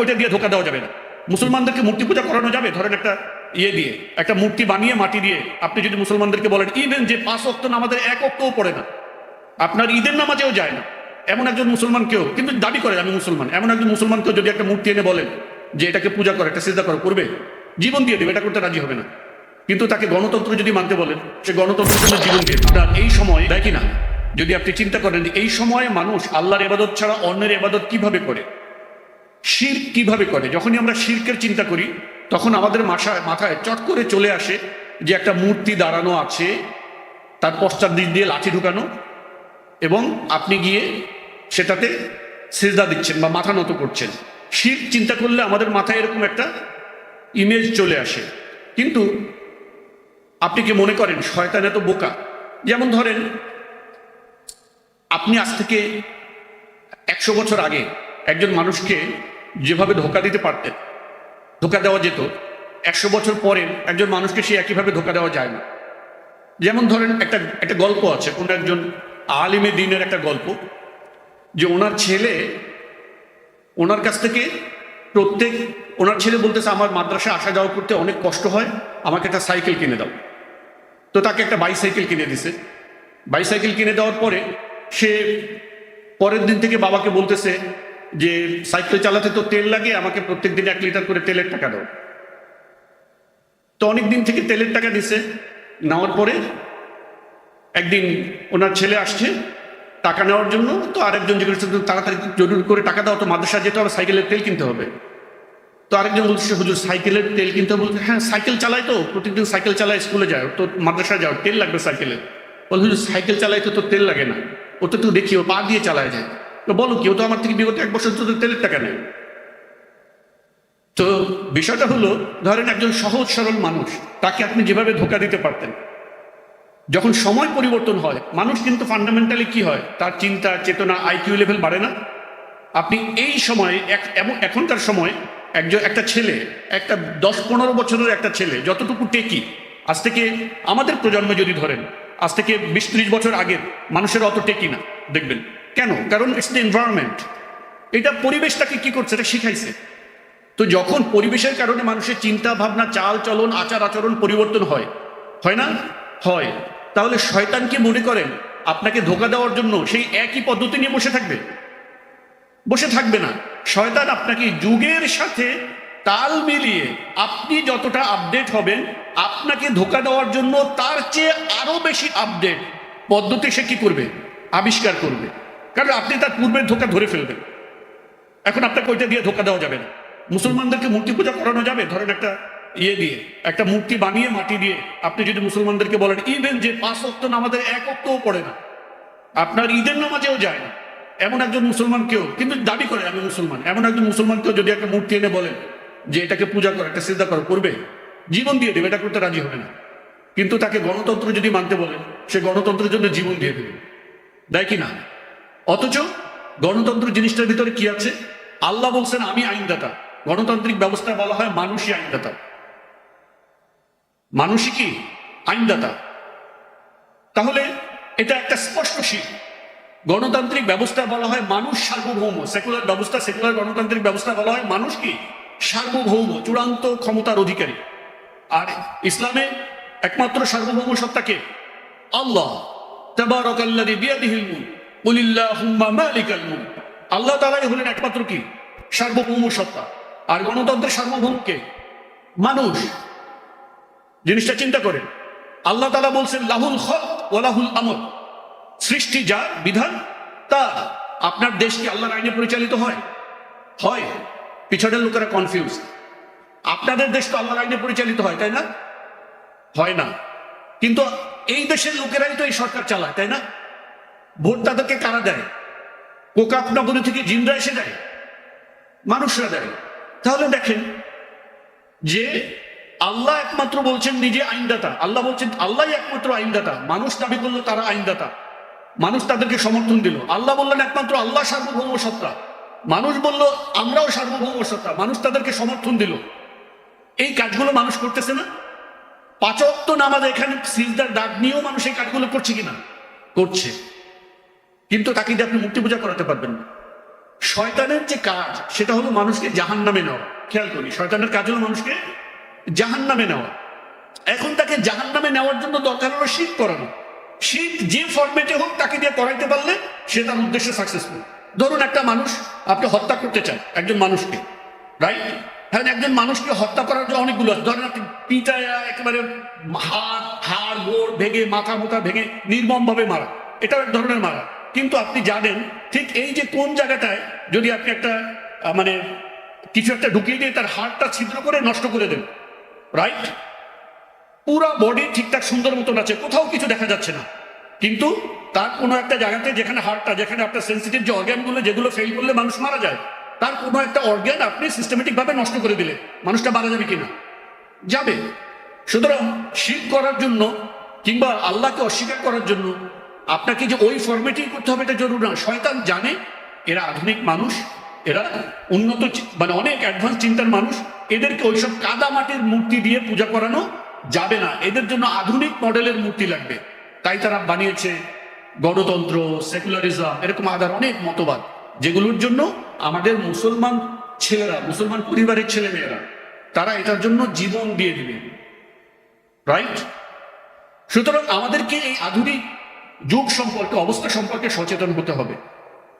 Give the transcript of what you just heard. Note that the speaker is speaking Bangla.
ওইটা দিয়ে ধোকা দেওয়া যাবে না। মুসলমানদেরকে মূর্তি পূজা করানো যাবে? ধরেন একটা ইয়ে দিয়ে, একটা মূর্তি বানিয়ে মাটি দিয়ে। আপনি যদি মুসলমানদেরকে বলেন, ইভেন যে পাঁচ অক্ত নামাজের এক অক্তও পড়ে না, আপনার ঈদের নামাজেও যায় না। এমন একজন মুসলমান কেউ, কিন্তু দাবি করে, আমি মুসলমান। এমন একজন মুসলমান কেউ যদি একটা মূর্তি এনে বলেন যে এটাকে পূজা করে, একটা সিজা করো, করবে, জীবন দিয়ে দেবে, এটা করতে রাজি হবে না। কিন্তু তাকে গণতন্ত্র যদি মানতে বলেন, সে গণতন্ত্রের জন্য জীবন দিয়ে। আপনার এই সময় কি না, যদি আপনি চিন্তা করেন এই সময়ে মানুষ আল্লাহর এবাদত ছাড়া অন্যের এবাদত কীভাবে করে? শির কীভাবে করে? যখনই আমরা শিরকের চিন্তা করি, তখন আমাদের মাথায় মাথায় চট করে চলে আসে যে একটা মূর্তি দাঁড়ানো আছে, তার পশ্চাৎ দিক দিয়ে লাঠি ঢুকানো এবং আপনি গিয়ে সেটাতে সেজদা দিচ্ছেন বা মাথা নত করছেন। শির চিন্তা করলে আমাদের মাথায় এরকম একটা ইমেজ চলে আসে। কিন্তু আপনি কি মনে করেন, শয়তান এত বোকা? যেমন ধরেন, আপনি আজ থেকে একশো বছর আগে একজন মানুষকে যেভাবে ধোকা দিতে পারতেন, ধোকা দেওয়া যেত, একশো বছর পরে একজন মানুষকে সে একইভাবে ধোকা দেওয়া যায় না। যেমন ধরেন একটা একটা গল্প আছে, কোনো একজন আলিমে দিনের একটা গল্প, যে ওনার ছেলে, ওনার কাছ থেকে প্রত্যেক, ওনার ছেলে বলতেছে, আমার মাদ্রাসা আসা যাওয়া করতে অনেক কষ্ট হয়, আমাকে একটা সাইকেল কিনে দাও। তো তাকে একটা বাইসাইকেল কিনে দিছে। বাইসাইকেল কিনে দেওয়ার পরে সে পরের দিন থেকে বাবাকে বলতেছে যে সাইকেল চালাতে তো তেল লাগে, আমাকে প্রত্যেক দিন এক লিটার করে তেলের টাকা দাও। তো অনেক দিন থেকে তেলের টাকা দিছে। নেওয়ার পরে একদিন ওনার ছেলে আসছে টাকা নেওয়ার জন্য, তো আরেকজন জিজ্ঞেস তাড়াতাড়ি জরুরি করে টাকা দাও, তো মাদ্রাসা যেতে হবে, সাইকেলের তেল কিনতে হবে। তো আরেকজন বলছে, হুজুর, সাইকেলের তেল কিনতে হবে বলছে হ্যাঁ সাইকেল চালায় তো, প্রতিদিন সাইকেল চালায়, স্কুলে যায়, তো মাদ্রাসায় যাও, তেল লাগবে সাইকেলে বল হুজুর, সাইকেল চালায় তো তোর তেল লাগে না ও তো দেখি, ও পা দিয়ে চালায় যায়। তো বলো কি, ও তো আমার থেকে বিগত এক বছর তো তেলের টাকা নেই তো বিষয়টা হলো, ধরেন একজন সহজ সরল মানুষ, তাকে আপনি যেভাবে ধোকা দিতে পারতেন, যখন সময় পরিবর্তন হয়, মানুষ কিন্তু ফান্ডামেন্টালি কি হয়, তার চিন্তা, চেতনা আইকিউ লেভেল বাড়ে না। আপনি এই সময়ে এখনকার সময়, একজন, একটা ছেলে, একটা দশ পনেরো বছরের একটা ছেলে, যতটুকু টেকি, আজ থেকে আমাদের প্রজন্মে যদি ধরেন, আজ থেকে বিশ ত্রিশ বছর আগের, মানুষের অত টেকি না, দেখবেন। কেন? কারণ ইটস দ্য এনভায়রনমেন্ট এটা পরিবেশটাকে কি করছে? এটা শিখাইছে। তো যখন পরিবেশের কারণে মানুষের চিন্তা, ভাবনা, চাল, চলন, আচার আচরণ পরিবর্তন হয় হয় না? হয়। তাহলে শয়তান কি মনে করেন? আপনাকে ধোকা দেওয়ার জন্য সেই একই পদ্ধতি নিয়ে বসে থাকবে? বসে থাকবে না। শয়তান আপনাকে যুগের সাথে তাল মিলিয়ে আপনি যতটা আপডেট হবেন, আপনাকে ধোকা দেওয়ার জন্য তার চেয়ে আরও বেশি আপডেট পদ্ধতি সে কি করবে? আবিষ্কার করবে। কারণ আপনি তার পূর্বের ধোকা ধরে ফেলবেন। এখন আপনাকে ওইটা দিয়ে ধোকা দেওয়া যাবে না। মুসলমানদেরকে মূর্তি পূজা করানো যাবে, ধরেন একটা ইয়ে দিয়ে, একটা মূর্তি বানিয়ে মাটি দিয়ে। আপনি যদি মুসলমানদেরকে বলেন, ইভেন যে পাঁচ অক্ত নামাজের এক অক্তও পড়ে না, আপনার ঈদের নামাজেও যায় না। এমন একজন মুসলমান কেউ, কিন্তু দাবি করে, আমি মুসলমান। এমন একজন মুসলমান কেউ যদি একটা মূর্তি এনে বলেন যে এটাকে পূজা করো, একটা সিদ্ধা করো, করবে, জীবন দিয়ে দেবে, এটা করতে রাজি হবে না। কিন্তু তাকে গণতন্ত্র যদি মানতে বলেন, সে গণতন্ত্রের জন্য জীবন দিয়ে দেবে। দেয় কি না? অথচ গণতন্ত্র জিনিসটার ভিতরে কি আছে? আল্লাহ বলছেন, আমি আইনদাতা। গণতান্ত্রিক ব্যবস্থা বলা হয় মানুষই আইনদাতা। মানুষই কি? আইনদাতা। তাহলে এটা একটা স্পষ্ট শিখ গণতান্ত্রিক ব্যবস্থা বলা হয় মানুষ সার্বভৌম। সেকুলার ব্যবস্থা, সেকুলার গণতান্ত্রিক ব্যবস্থা বলা হয় মানুষ কি? সার্বভৌম, চূড়ান্ত ক্ষমতার অধিকারী। আর ইসলামে একমাত্র সার্বভৌম সত্তাকে আল্লাহ। মুলক। আল্লাহ তালাই হলেন একমাত্র কি? সার্বভৌম সত্তা। আর গণতন্ত্রের সার্বভৌমকে মানুষ। জিনিসটা চিন্তা করেন। আল্লাহ তালা বলছেন, লাহুল খলক ওয়া লাহুল আমর। সৃষ্টি যা বিধান, তা। আপনার দেশ কি আল্লাহর আইনে পরিচালিত হয়? হয়। পিছনের লোকেরা কনফিউজ আপনাদের দেশ তো আল্লাহর আইনে পরিচালিত হয়, তাই না? হয় না। কিন্তু এই দেশের লোকেরাই তো এই সরকার চালায়, তাই না? ভোট তাদেরকে কারা দেয়? কোকাপ নগরী থেকে জিনরা এসে দেয়, মানুষরা দেয়। তাহলে দেখেন যে আল্লাহ একমাত্র বলছেন নিজে আইনদাতা। আল্লাহ বলছেন আল্লাহ একমাত্র আইনদাতা। মানুষ দাবি করল, তারা আইনদাতা। মানুষ তাদেরকে সমর্থন দিল। আল্লাহ বললেন, একমাত্র আল্লাহ সার্বভৌম সত্তা। মানুষ বলল, আমরাও সার্বভৌম সত্তা। মানুষ তাদেরকে সমর্থন দিল। এই কাজগুলো মানুষ করতেছে না। পাচক তো নামাজ এখানে সিজদার ডাক নিয়েও মানুষ এই কাজগুলো করছে কিনা? করছে। কিন্তু তাকে দিয়ে আপনি মূর্তি পূজা করাতে পারবেন না। শয়তানের যে কাজ, সেটা হলো মানুষকে জাহান নামে নেওয়া। খেয়াল করি, শয়তানের কাজ হলো মানুষকে জাহান নামে নেওয়া। এখন তাকে জাহান নামে নেওয়ার জন্য দরকার হলো শীত করানো শীত যে ফর্মেটে হোক, তাকে দিয়ে করাইতে পারলে সে তার উদ্দেশ্যে সাকসেসফুল ধরুন একটা মানুষ আপনি হত্যা করতে চান, একজন মানুষকে রাইট হ্যাঁ একজন মানুষকে হত্যা করার জন্য অনেকগুলো আছে, ধরেন আপনি পিটায়া একেবারে হাত, হাড়, গোড় ভেঙে মাথা মোথা ভেঙে নির্মমভাবে মারা। এটাও এক ধরনের মারা। কিন্তু আপনি জানেন, ঠিক এই যে কোন জায়গাটায় যদি আপনি একটা মানে কিছু একটা ঢুকিয়ে দিয়ে তার হাড়টা ছিদ্র করে নষ্ট করে দেন রাইট পুরা বডি ঠিকঠাক সুন্দর মতন আছে, কোথাও কিছু দেখা যাচ্ছে না। কিন্তু তার কোনো একটা জায়গাতে যেখানে হার্টটা যেখানে আপনার সেন্সিটিভ যে অর্গ্যানগুলো যেগুলো ফেল করলে মানুষ মারা যায়, তার কোনো একটা অর্গ্যান আপনি সিস্টেমেটিক ভাবে নষ্ট করে দিলে, মানুষটা মারা যাবে কিনা? যাবে। সুতরাং শির করার জন্য কিংবা আল্লাহকে অস্বীকার করার জন্য আপনাকে যে ওই ফর্মেটেই করতে হবে এটা জরুরি না শয়তান জানে এরা আধুনিক মানুষ, এরা উন্নত মানে অনেক অ্যাডভান্স চিন্তার মানুষ। এদেরকে ওইসব কাদা মাটির মূর্তি দিয়ে পূজা করানো যাবে না। এদের জন্য আধুনিক মডেলের মূর্তি লাগবে। তাই তারা বানিয়েছে গণতন্ত্র সেকুলারিজম এরকম আদার অনেক মতবাদ, যেগুলোর জন্য আমাদের মুসলমান ছেলেরা, মুসলমান পরিবারের ছেলে মেয়েরা তারা এটার জন্য জীবন দিয়ে দিবে। রাইট সুতরাং আমাদেরকে এই আধুনিক যুগ সম্পর্কে অবস্থা সম্পর্কে সচেতন হতে হবে।